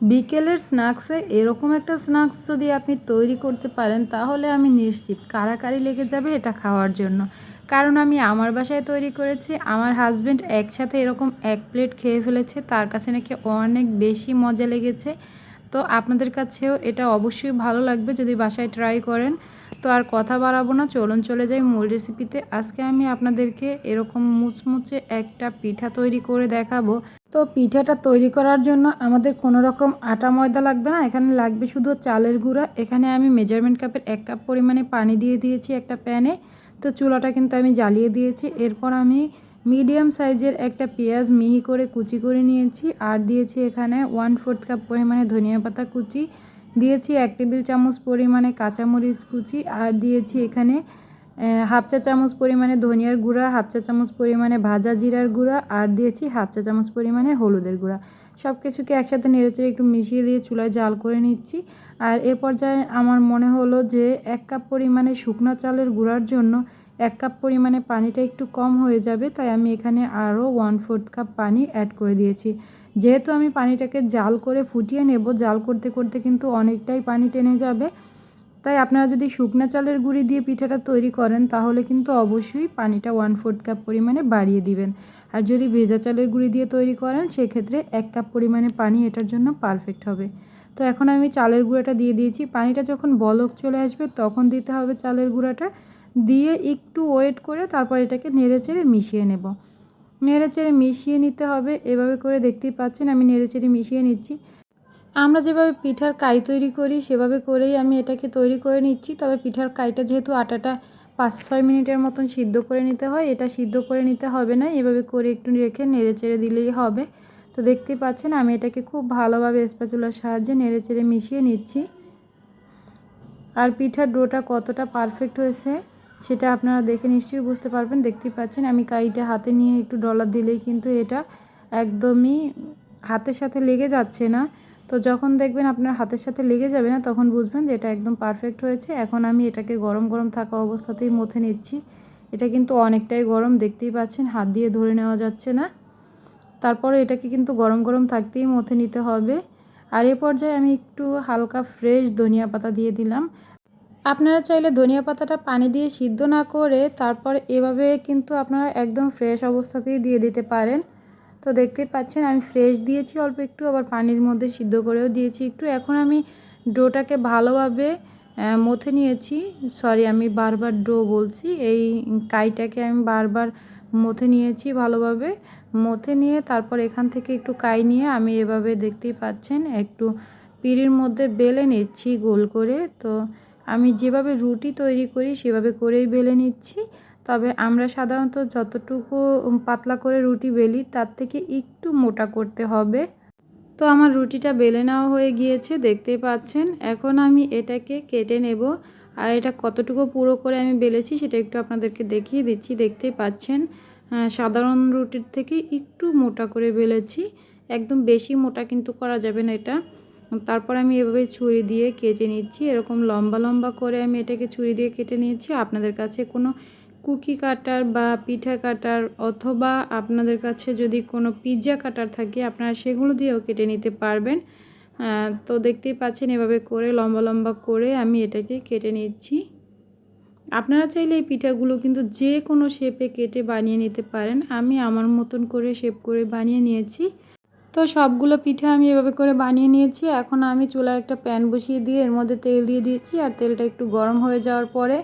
বিকেলের স্ন্যাক্সে এরকম একটা স্ন্যাক্স যদি আপনি তৈরি করতে পারেন, তাহলে আমি নিশ্চিত কারাকারি লেগে যাবে এটা খাওয়ার জন্য। কারণ আমি আমার বাসায় তৈরি করেছি, আমার হাজব্যান্ড একসাথে এরকম এক প্লেট খেয়ে ফেলেছে, তার কাছে নাকি অনেক বেশি মজা লেগেছে। তো আপনাদের কাছেও এটা অবশ্যই ভালো লাগবে যদি বাসায় ট্রাই করেন। তো আর কথা বাড়াবো না, চলুন চলে যাই মূল রেসিপিতে আজকে আমি আপনাদেরকে এরকম মুচমুচে একটা পিঠা তৈরি করে দেখাবো। তো পিঠাটা তৈরি করার জন্য আমাদের কোনো রকম আটা, ময়দা লাগবে না। এখানে লাগবে শুধু চালের গুঁড়া। এখানে আমি মেজারমেন্ট কাপের এক কাপ পরিমাণে পানি দিয়ে দিয়েছি একটা প্যানে তো চুলাটা কিন্তু আমি জ্বালিয়ে দিয়েছি। এরপর আমি মিডিয়াম সাইজের একটা পেঁয়াজ মিহি করে কুচি করে নিয়েছি। আর দিয়েছি এখানে ওয়ান ফোর্থ কাপ পরিমাণে ধনিয়া পাতা কুচি। দিয়েছি এক টেবিল চামচ পরিমাণে কাঁচামরিচ কুচি। আর দিয়েছি এখানে হাফ চা চামচ পরিমাণে ধনিয়ার গুঁড়া, হাফ চা চামচ পরিমাণে ভাজা জিরার গুঁড়া আর দিয়েছি হাফ চা চামচ পরিমাণে হলুদের গুঁড়া। সব কিছুকে একসাথে নেড়েচেড়ে একটু মিশিয়ে দিয়ে চুলায় জাল করে নিচ্ছি। আর এ পর্যায়ে আমার মনে হলো যে এক কাপ পরিমাণে শুকনো চালের গুঁড়ার জন্য এক কাপ পরিমাণে পানিটা একটু কম হয়ে যাবে, তাই আমি এখানে আরও ওয়ান ফোর্থ কাপ পানি অ্যাড করে দিয়েছি। যেহেতু আমি পানিটাকে জাল করে ফুটিয়ে নেব, জাল করতে করতে কিন্তু অনেকটাই পানি টেনে যাবে। তাই আপনারা যদি শুকনা চালের গুঁড়ি দিয়ে পিঠাটা তৈরি করেন, তাহলে কিন্তু অবশ্যই পানিটা ওয়ান ফোর্থ কাপ পরিমাণে বাড়িয়ে দিবেন। আর যদি ভেজা চালের গুঁড়ি দিয়ে তৈরি করেন, সেক্ষেত্রে এক কাপ পরিমাণে পানি এটার জন্য পারফেক্ট হবে। তো এখন আমি চালের গুঁড়াটা দিয়ে দিয়েছি। পানিটা যখন বলক চলে আসবে, তখন দিতে হবে চালের গুঁড়াটা। দিয়ে একটু ওয়েট করে তারপর এটাকে নেড়ে চেড়ে মিশিয়ে নেব। নেড়ে চেড়ে মিশিয়ে নিতে হবে। এভাবে করে দেখতেই পাচ্ছেন, আমি নেড়ে চেড়ে মিশিয়ে নিচ্ছি। আমরা যেভাবে পিঠার কাই তৈরি করি, সেভাবে করেই আমি এটাকে তৈরি করে নিচ্ছি। তবে পিঠার কাইটা যেহেতু আটাটা পাঁচ ছয় মিনিটের মতন সিদ্ধ করে নিতে হয়, এটা সিদ্ধ করে নিতে হবে না। এভাবে করে একটু রেখে নেড়ে চেড়ে দিলেই হবে। তো দেখতেই পাচ্ছেন, আমি এটাকে খুব ভালোভাবে স্প্যাচুলার সাহায্যে নেড়ে চেড়ে মিশিয়ে নিচ্ছি। আর পিঠার ডোটা কতটা পারফেক্ট হয়েছে, সেটা আপনারা দেখে নিশ্চয়ই বুঝতে পারবেন। দেখতেই পাচ্ছেন, আমি কাইটা হাতে নিয়ে একটু ডলার দিলেই কিন্তু এটা একদমই হাতের সাথে লেগে যাচ্ছে না। তো যখন দেখবেন আপনার হাতের সাথে লেগে যাবে না, তখন বুঝবেন যে এটা একদম পারফেক্ট হয়েছে। এখন আমি এটাকে গরম গরম থাকা অবস্থাতেই মথে নিচ্ছি। এটা কিন্তু অনেকটাই গরম, দেখতেই পাচ্ছেন, হাত দিয়ে ধরে নেওয়া যাচ্ছে না। তারপরে এটাকে কিন্তু গরম গরম থাকতেই মথে নিতে হবে। আর এ পর্যায়ে আমি একটু হালকা ফ্রেশ ধনিয়া পাতা দিয়ে দিলাম। আপনারা চাইলে ধনিয়া পাতাটা পানি দিয়ে সিদ্ধ না করে তারপর এভাবে কিন্তু আপনারা একদম ফ্রেশ অবস্থাতেই দিয়ে দিতে পারেন। তো দেখতেই পাচ্ছেন, আমি ফ্রেশ দিয়েছি, অল্প একটু আবার পানির মধ্যে সিদ্ধ করেও দিয়েছি একটু। এখন আমি ডোটাকে ভালোভাবে মথে নিয়েছি। সরি আমি বারবার ডো বলছি। এই কাইটাকে আমি বারবার মথে নিয়েছি ভালোভাবে। মথে নিয়ে তারপর এখান থেকে একটু কাই নিয়ে আমি এভাবে দেখতেই পাচ্ছেন, একটু পিড়ির মধ্যে বেলে নিচ্ছি গোল করে। তো আমি যেভাবে রুটি তৈরি করি সেভাবে করেই বেলে নিচ্ছি। তবে আমরা সাধারণত যতটুকু পাতলা করে রুটি বেলি, তার থেকে একটু মোটা করতে হবে। তো আমার রুটিটা বেলে নেওয়া হয়ে গিয়েছে, দেখতেই পাচ্ছেন। এখন আমি এটাকে কেটে নেব। আর এটা কতটুকু পুরো করে আমি বেলেছি, সেটা একটু আপনাদেরকে দেখিয়ে দিচ্ছি। দেখতেই পাচ্ছেন সাধারণ রুটির থেকে একটু মোটা করে বেলেছি। একদম বেশি মোটা কিন্তু করা যাবে না এটা। তারপর আমি এভাবে ছুরি দিয়ে কেটে নিচ্ছি। এরকম লম্বা লম্বা করে আমি এটাকে ছুরি দিয়ে কেটে নিয়েছি। আপনাদের কাছে কোনো কুকি কাটার বা পিঠা কাটার অথবা আপনাদের কাছে যদি কোনো পিৎজা কাটার থাকে, আপনারা সেগুলো দিয়েও কেটে নিতে পারবেন। তো দেখতেই পাচ্ছেন এভাবে করে, লম্বা লম্বা করে আমি এটাকে কেটে নিচ্ছি। আপনারা চাইলে এই পিঠাগুলো কিন্তু যে কোনো শেপে কেটে বানিয়ে নিতে পারেন। আমি আমার মতন করে শেপ করে বানিয়ে নিয়েছি। তো সবগুলো পিঠা আমি এভাবে করে বানিয়ে নিয়েছি। এখন আমি চুলায় একটা প্যান বসিয়ে দিয়ে এর মধ্যে তেল দিয়ে দিয়েছি। আর তেলটা একটু গরম হয়ে যাওয়ার পরে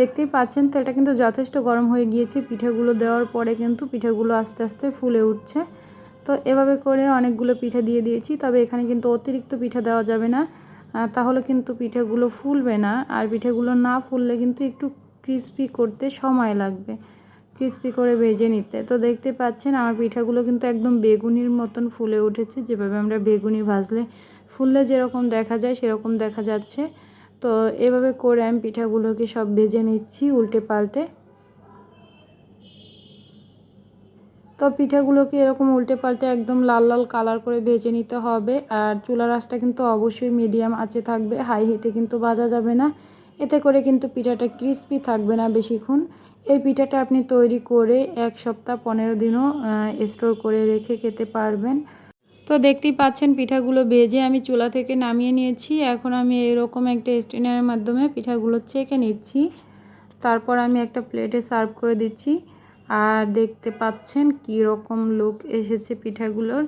দেখতেই পাচ্ছেন তেলটা কিন্তু যথেষ্ট গরম হয়ে গিয়েছে। পিঠেগুলো দেওয়ার পরে কিন্তু পিঠাগুলো আস্তে আস্তে ফুলে উঠছে। তো এভাবে করে অনেকগুলো পিঠা দিয়ে দিয়েছি, তবে এখানে কিন্তু অতিরিক্ত পিঠা দেওয়া যাবে না। তাহলে কিন্তু পিঠেগুলো ফুলবে না। আর পিঠাগুলো না ফুললে কিন্তু একটু ক্রিস্পি করতে সময় লাগবে, ক্রিস্পি করে ভেজে নিতে। তো দেখতে পাচ্ছেন, আমার পিঠাগুলো কিন্তু একদম বেগুনির মতন ফুলে উঠেছে। যেভাবে আমরা বেগুনি ভাজলে ফুললে যেরকম দেখা যায়, সেরকম দেখা যাচ্ছে। তো এভাবে করে আমি পিঠাগুলোকে সব ভেজে নিচ্ছি উল্টে পাল্টে। তো পিঠাগুলোকে এরকম উল্টে পাল্টে একদম লাল লাল কালার করে ভেজে নিতে হবে। আর চুলা রাসটা কিন্তু অবশ্যই মিডিয়াম আঁচে থাকবে হাই হিটে কিন্তু ভাজা যাবে না। এতে করে কিন্তু পিঠাটা ক্রিস্পি থাকবে না বেশিক্ষণ। এই পিঠাটা আপনি তৈরি করে এক সপ্তাহ পনেরো দিনও স্টোর করে রেখে খেতে পারবেন। তো দেখতেই পাচ্ছেন পিঠাগুলো ভেজে আমি চুলা থেকে নামিয়ে নিয়েছি। এখন আমি এরকম একটা স্টেনারের মাধ্যমে পিঠাগুলো চেকে নিচ্ছি। তারপর আমি একটা প্লেটে সার্ভ করে দিচ্ছি। আর দেখতে পাচ্ছেন কী রকম লুক এসেছে পিঠাগুলোর।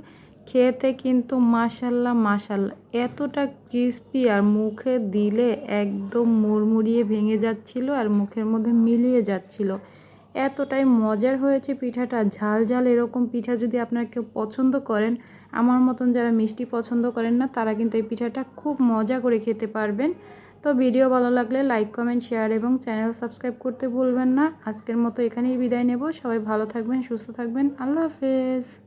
খেতে কিন্তু মাসাল্লাহ মাসাল্লাহ এতটা ক্রিস্পি আর মুখে দিলে একদম মুড়মুড়িয়ে ভেঙে যাচ্ছিল আর মুখের মধ্যে মিলিয়ে যাচ্ছিল। এতটাই মজার হয়েছে পিঠাটা। ঝাল ঝাল এরকম পিঠা যদি আপনারা কেউ পছন্দ করেন, আমার মতন যারা মিষ্টি পছন্দ করেন না, তারা কিন্তু এই পিঠাটা খুব মজা করে খেতে পারবেন। তো ভিডিও ভালো লাগলে লাইক, কমেন্ট, শেয়ার এবং চ্যানেল সাবস্ক্রাইব করতে ভুলবেন না। আজকের মতো এখানেই বিদায় নেব। সবাই ভালো থাকবেন, সুস্থ থাকবেন। আল্লাহ হাফেজ।